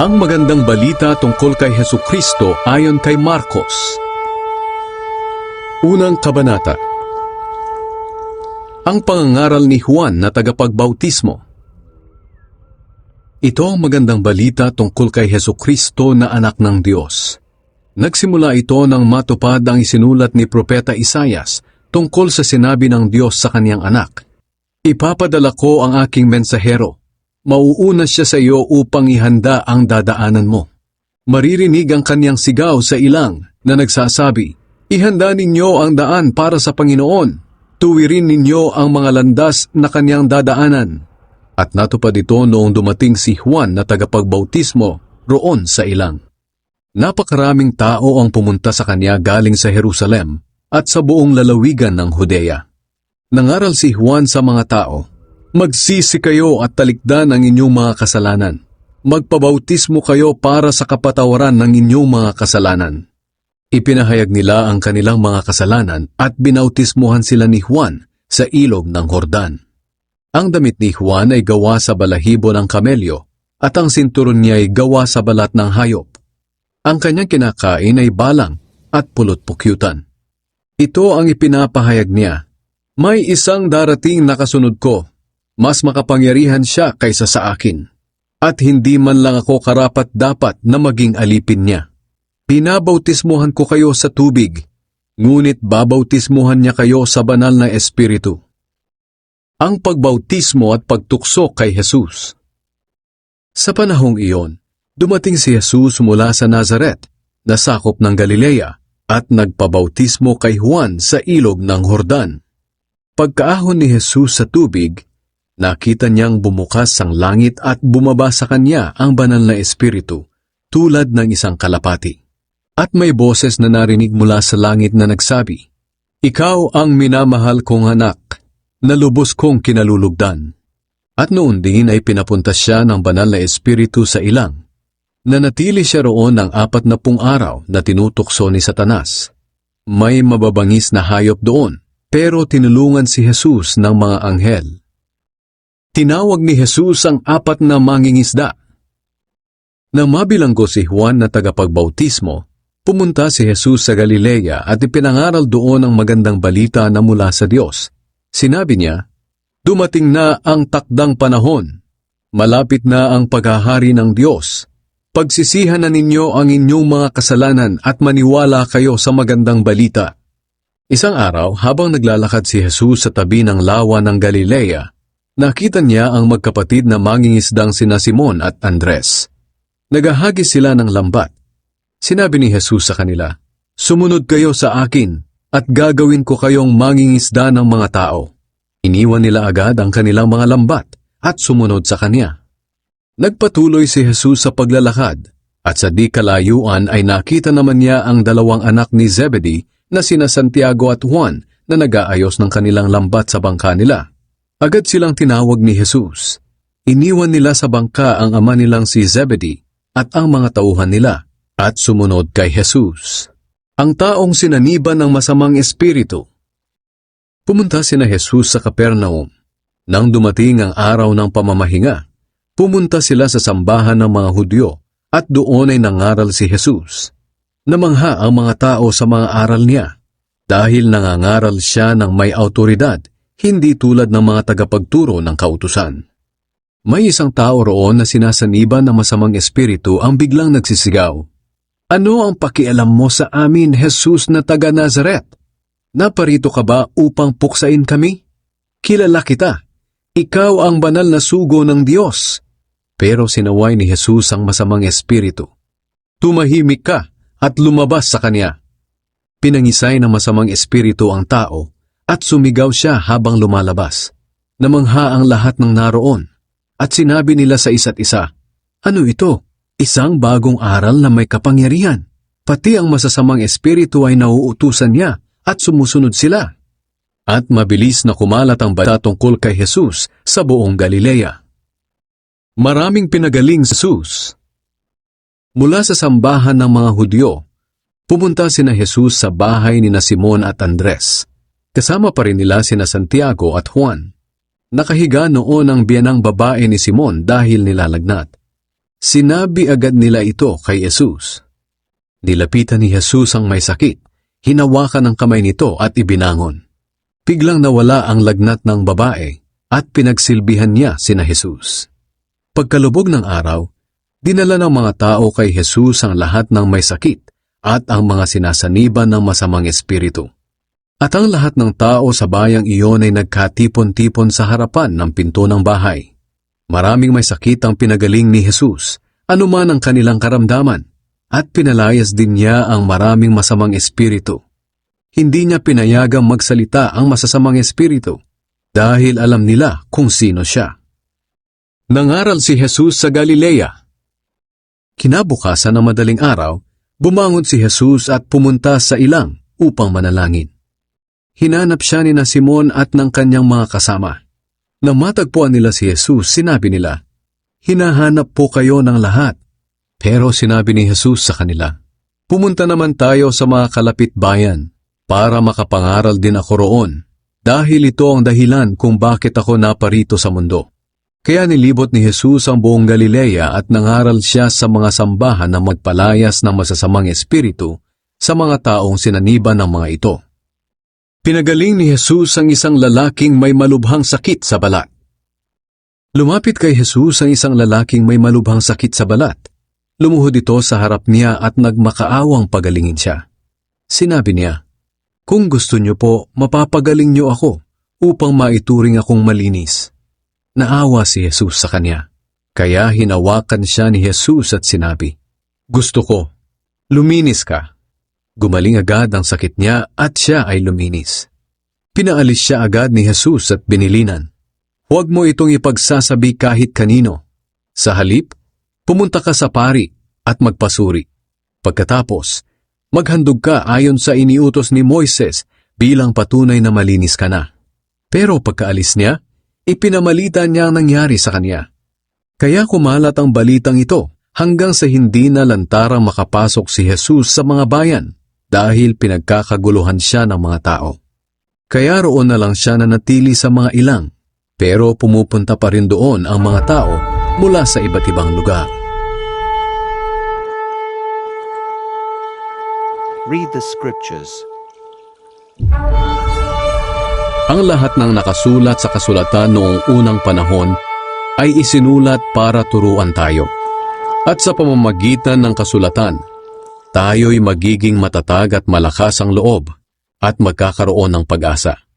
Ang magandang balita tungkol kay Heso Kristo ayon kay Marcos. Unang Kabanata Ang pangangaral ni Juan na tagapagbautismo. Ito ang magandang balita tungkol kay Heso Kristo na anak ng Diyos. Nagsimula ito nang matupad ang isinulat ni Propeta Isayas tungkol sa sinabi ng Diyos sa kanyang anak. Ipapadala ko ang aking mensahero mauuna siya sa iyo upang ihanda ang dadaanan mo. Maririnig ang kanyang sigaw sa ilang na nagsasabi, Ihanda ninyo ang daan para sa Panginoon. Tuwirin ninyo ang mga landas na kanyang dadaanan. At natupad ito noong dumating si Juan na tagapagbautismo roon sa ilang. Napakaraming tao ang pumunta sa kanya galing sa Jerusalem at sa buong lalawigan ng Judea. Nangaral si Juan sa mga tao, Magsisi kayo at talikdan ang inyong mga kasalanan. Magpabautismo kayo para sa kapatawaran ng inyong mga kasalanan. Ipinahayag nila ang kanilang mga kasalanan at binautismuhan sila ni Juan sa ilog ng Hordan. Ang damit ni Juan ay gawa sa balahibo ng kamelyo at ang sinturon niya ay gawa sa balat ng hayop. Ang kanyang kinakain ay balang at pulot-pukyutan. Ito ang ipinapahayag niya. May isang darating na kasunod ko mas makapangyarihan siya kaysa sa akin. At hindi man lang ako karapat dapat na maging alipin niya. Pinabautismuhan ko kayo sa tubig, ngunit babautismuhan niya kayo sa banal na espiritu. Ang pagbautismo at pagtukso kay Jesus. Sa panahong iyon, dumating si Jesus mula sa Nazaret, na sakop ng Galilea, at nagpabautismo kay Juan sa ilog ng Hordan. Pagkaahon ni Jesus sa tubig, Nakita niyang bumukas ang langit at bumaba sa kanya ang banal na espiritu, tulad ng isang kalapati. At may boses na narinig mula sa langit na nagsabi, Ikaw ang minamahal kong anak, na lubos kong kinalulugdan. At noon din ay pinapunta siya ng banal na espiritu sa ilang. Nanatili siya roon ng apat na pung araw na tinutukso ni Satanas. May mababangis na hayop doon, pero tinulungan si Jesus ng mga anghel. Tinawag ni Jesus ang apat na mangingisda. Nang mabilanggo si Juan na tagapagbautismo, pumunta si Jesus sa Galilea at ipinangaral doon ang magandang balita na mula sa Diyos. Sinabi niya, Dumating na ang takdang panahon. Malapit na ang paghahari ng Diyos. Pagsisihan na ninyo ang inyong mga kasalanan at maniwala kayo sa magandang balita. Isang araw, habang naglalakad si Jesus sa tabi ng lawa ng Galilea, Nakita niya ang magkapatid na mangingisdang sina Simon at Andres. Nagahagis sila ng lambat. Sinabi ni Jesus sa kanila, Sumunod kayo sa akin at gagawin ko kayong mangingisda ng mga tao. Iniwan nila agad ang kanilang mga lambat at sumunod sa kanya. Nagpatuloy si Jesus sa paglalakad at sa di kalayuan ay nakita naman niya ang dalawang anak ni Zebedee na sina Santiago at Juan na nag-aayos ng kanilang lambat sa bangka nila. Agad silang tinawag ni Jesus. Iniwan nila sa bangka ang ama nilang si Zebedee at ang mga tauhan nila at sumunod kay Jesus. Ang taong sinaniban ng masamang espiritu. Pumunta sina Jesus sa Kapernaum. Nang dumating ang araw ng pamamahinga, pumunta sila sa sambahan ng mga Hudyo at doon ay nangaral si Jesus. Namangha ang mga tao sa mga aral niya dahil nangangaral siya ng may autoridad hindi tulad ng mga tagapagturo ng kautusan. May isang tao roon na sinasaniban ng masamang espiritu ang biglang nagsisigaw. Ano ang pakialam mo sa amin, Jesus na taga Nazaret? Naparito ka ba upang puksain kami? Kilala kita. Ikaw ang banal na sugo ng Diyos. Pero sinaway ni Jesus ang masamang espiritu. Tumahimik ka at lumabas sa kanya. Pinangisay ng masamang espiritu ang tao at sumigaw siya habang lumalabas. Namangha ang lahat ng naroon at sinabi nila sa isa't isa, Ano ito? Isang bagong aral na may kapangyarihan. Pati ang masasamang espiritu ay nauutusan niya at sumusunod sila. At mabilis na kumalat ang bata tungkol kay Jesus sa buong Galilea. Maraming pinagaling si Jesus. Mula sa sambahan ng mga Hudyo, pumunta sina Jesus sa bahay ni na Simon at Andres Kasama pa rin nila sina Santiago at Juan. Nakahiga noon ang biyanang babae ni Simon dahil nilalagnat. Sinabi agad nila ito kay Jesus. Nilapitan ni Jesus ang may sakit, hinawakan ang kamay nito at ibinangon. Biglang nawala ang lagnat ng babae at pinagsilbihan niya sina Jesus. Pagkalubog ng araw, dinala ng mga tao kay Jesus ang lahat ng may sakit at ang mga sinasaniban ng masamang espiritu. At ang lahat ng tao sa bayang iyon ay nagkatipon-tipon sa harapan ng pinto ng bahay. Maraming may sakit ang pinagaling ni Jesus, anuman ang kanilang karamdaman, at pinalayas din niya ang maraming masamang espiritu. Hindi niya pinayagang magsalita ang masasamang espiritu dahil alam nila kung sino siya. Nangaral si Jesus sa Galilea. Kinabukasan ng madaling araw, bumangon si Jesus at pumunta sa ilang upang manalangin. Hinanap siya ni na Simon at ng kanyang mga kasama. Nang matagpuan nila si Jesus, sinabi nila, Hinahanap po kayo ng lahat. Pero sinabi ni Jesus sa kanila, Pumunta naman tayo sa mga kalapit bayan para makapangaral din ako roon dahil ito ang dahilan kung bakit ako naparito sa mundo. Kaya nilibot ni Jesus ang buong Galilea at nangaral siya sa mga sambahan na magpalayas ng masasamang espiritu sa mga taong sinaniban ng mga ito. Pinagaling ni Jesus ang isang lalaking may malubhang sakit sa balat. Lumapit kay Jesus ang isang lalaking may malubhang sakit sa balat. Lumuhod ito sa harap niya at nagmakaawang pagalingin siya. Sinabi niya, Kung gusto niyo po, mapapagaling niyo ako upang maituring akong malinis. Naawa si Jesus sa kanya. Kaya hinawakan siya ni Jesus at sinabi, Gusto ko, luminis ka. Gumaling agad ang sakit niya at siya ay luminis. Pinaalis siya agad ni Jesus at binilinan. Huwag mo itong ipagsasabi kahit kanino. Sa halip, pumunta ka sa pari at magpasuri. Pagkatapos, maghandog ka ayon sa iniutos ni Moises bilang patunay na malinis ka na. Pero pagkaalis niya, ipinamalita niya ang nangyari sa kanya. Kaya kumalat ang balitang ito hanggang sa hindi na lantarang makapasok si Jesus sa mga bayan dahil pinagkakaguluhan siya ng mga tao. Kaya roon na lang siya nanatili sa mga ilang, pero pumupunta pa rin doon ang mga tao mula sa iba't ibang lugar. Read the scriptures. Ang lahat ng nakasulat sa kasulatan noong unang panahon ay isinulat para turuan tayo. At sa pamamagitan ng kasulatan, tayo'y magiging matatag at malakas ang loob at magkakaroon ng pag-asa.